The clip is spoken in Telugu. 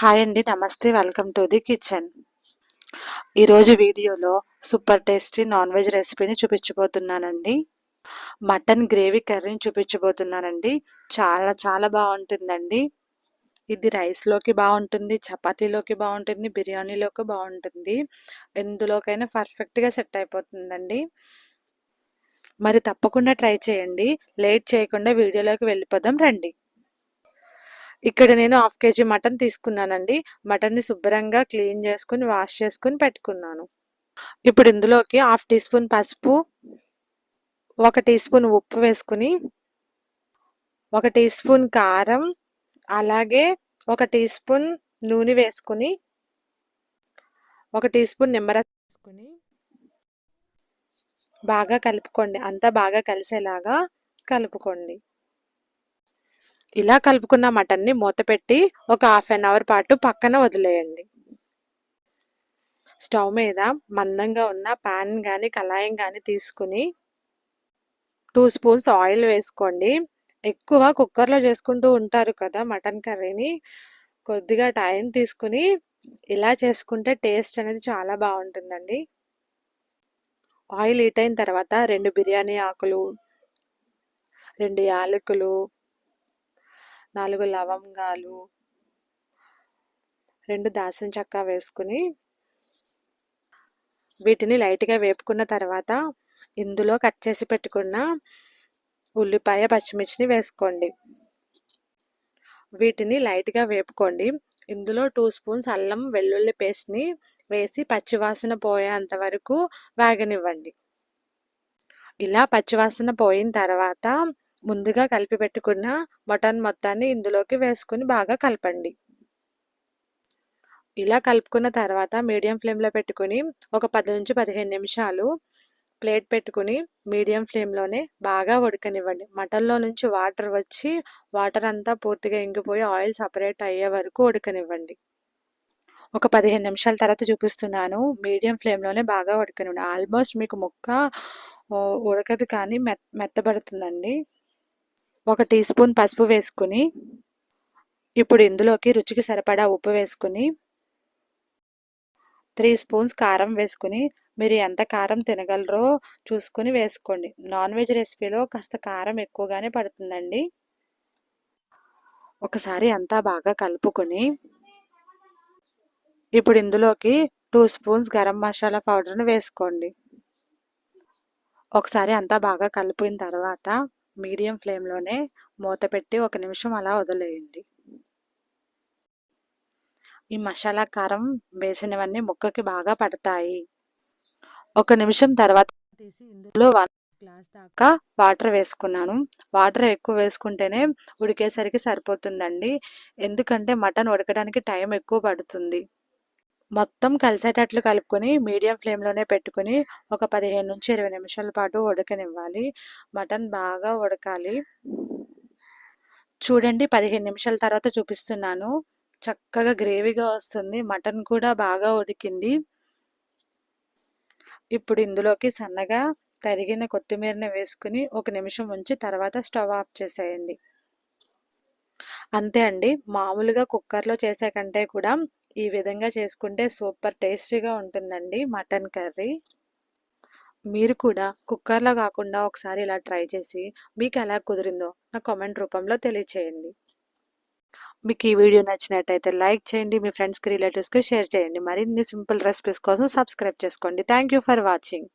హాయ్ అండి నమస్తే వెల్కమ్ టు ది కిచెన్. ఈరోజు వీడియోలో సూపర్ టేస్టీ నాన్ వెజ్ రెసిపీని చూపించబోతున్నానండి. మటన్ గ్రేవీ కర్రీని చూపించబోతున్నానండి. చాలా చాలా బాగుంటుందండి. ఇది రైస్లోకి బాగుంటుంది చపాతీలోకి బాగుంటుంది బిర్యానీలోకి బాగుంటుంది. ఎందులోకైనా పర్ఫెక్ట్గా సెట్ అయిపోతుందండి. మరి తప్పకుండా ట్రై చేయండి. లేట్ చేయకుండా వీడియోలోకి వెళ్ళిపోదాం రండి. ఇక్కడ నేను హాఫ్ కేజీ మటన్ తీసుకున్నానండి. మటన్ని శుభ్రంగా క్లీన్ చేసుకుని వాష్ చేసుకుని పెట్టుకున్నాను. ఇప్పుడు ఇందులోకి హాఫ్ టీ స్పూన్ పసుపు ఒక టీ స్పూన్ ఉప్పు వేసుకుని ఒక టీ స్పూన్ కారం అలాగే ఒక టీ స్పూన్ నూనె వేసుకుని ఒక టీ స్పూన్ నిమ్మరసం వేసుకుని బాగా కలుపుకోండి. అంతా బాగా కలిసేలాగా కలుపుకోండి. ఇలా కలుపుకున్న మటన్ని మూతపెట్టి ఒక హాఫ్ అన్ అవర్ పాటు పక్కన వదిలేయండి. స్టవ్ మీద మందంగా ఉన్న పాన్ కానీ కళాయం కానీ తీసుకుని టూ స్పూన్స్ ఆయిల్ వేసుకోండి. ఎక్కువ కుక్కర్లో చేసుకుంటూ ఉంటారు కదా మటన్ కర్రీని. కొద్దిగా టైం తీసుకుని ఇలా చేసుకుంటే టేస్ట్ అనేది చాలా బాగుంటుందండి. ఆయిల్ హీట్ అయిన తర్వాత రెండు బిర్యానీ ఆకులు రెండు యాలకులు నాలుగు లవంగాలు రెండు దాల్చిన చెక్క వేసుకుని వీటిని లైట్గా వేపుకున్న తర్వాత ఇందులో కట్ చేసి పెట్టుకున్న ఉల్లిపాయ పచ్చిమిర్చిని వేసుకోండి. వీటిని లైట్గా వేపుకోండి. ఇందులో టూ స్పూన్స్ అల్లం వెల్లుల్లి పేస్ట్ని వేసి పచ్చివాసన పోయేంత వరకు వేగనివ్వండి. ఇలా పచ్చివాసన పోయిన తర్వాత ముందుగా కలిపి పెట్టుకున్న మటన్ మొత్తాన్ని ఇందులోకి వేసుకుని బాగా కలపండి. ఇలా కలుపుకున్న తర్వాత మీడియం ఫ్లేమ్లో పెట్టుకుని ఒక పది నుంచి పదిహేను నిమిషాలు ప్లేట్ పెట్టుకుని మీడియం ఫ్లేమ్లోనే బాగా ఉడకనివ్వండి. మటన్లో నుంచి వాటర్ వచ్చి వాటర్ అంతా పూర్తిగా ఇంగిపోయి ఆయిల్ సపరేట్ అయ్యే వరకు ఉడకనివ్వండి. ఒక పదిహేను నిమిషాల తర్వాత చూపిస్తున్నాను. మీడియం ఫ్లేమ్లోనే బాగా ఉడకనివ్వండి. ఆల్మోస్ట్ మీకు ముక్క ఉడకదు కానీ మెత్ మెత్తబడుతుందండి. ఒక టీ స్పూన్ పసుపు వేసుకుని ఇప్పుడు ఇందులోకి రుచికి సరిపడా ఉప్పు వేసుకుని త్రీ స్పూన్స్ కారం వేసుకుని మీరు ఎంత కారం తినగలరో చూసుకుని వేసుకోండి. నాన్ వెజ్ రెసిపీలో కాస్త కారం ఎక్కువగానే పడుతుందండి. ఒకసారి అంతా బాగా కలుపుకొని ఇప్పుడు ఇందులోకి టూ స్పూన్స్ గరం మసాలా పౌడర్ను వేసుకోండి. ఒకసారి అంతా బాగా కలిపిన తర్వాత మీడియం ఫ్లేమ్లోనే మూత పెట్టి ఒక నిమిషం అలా వదిలేయండి. ఈ మసాలా కారం వేసినవన్నీ ముక్కకి బాగా పడతాయి. ఒక నిమిషం తర్వాత తీసి ఇందులో వన్ గ్లాస్ దాకా వాటర్ వేసుకున్నాను. వాటర్ ఎక్కువ వేసుకుంటేనే ఉడికేసరికి సరిపోతుందండి. ఎందుకంటే మటన్ ఉడకడానికి టైం ఎక్కువ పడుతుంది. మొత్తం కలిసేటట్లు కలుపుకొని మీడియం ఫ్లేమ్లోనే పెట్టుకుని ఒక పదిహేను నుంచి ఇరవై నిమిషాల పాటు ఉడకనివ్వాలి. మటన్ బాగా ఉడకాలి. చూడండి పదిహేను నిమిషాల తర్వాత చూపిస్తున్నాను. చక్కగా గ్రేవీగా వస్తుంది. మటన్ కూడా బాగా ఉడికింది. ఇప్పుడు ఇందులోకి సన్నగా తరిగిన కొత్తిమీరని వేసుకుని ఒక నిమిషం ఉంచి తర్వాత స్టవ్ ఆఫ్ చేసేయండి. అంతే అండి. మామూలుగా కుక్కర్లో చేసే కంటే కూడా ఈ విధంగా చేసుకుంటే సూపర్ టేస్టీగా ఉంటుందండి మటన్ కర్రీ. మీరు కూడా కుక్కర్లో కాకుండా ఒకసారి ఇలా ట్రై చేసి మీకు ఎలా కుదిరిందో నా కామెంట్ రూపంలో తెలియచేయండి. మీకు ఈ వీడియో నచ్చినట్టయితే లైక్ చేయండి మీ ఫ్రెండ్స్కి రిలేటివ్స్కి షేర్ చేయండి. మరిన్ని సింపుల్ రెసిపీస్ కోసం సబ్స్క్రైబ్ చేసుకోండి. Thank you for watching.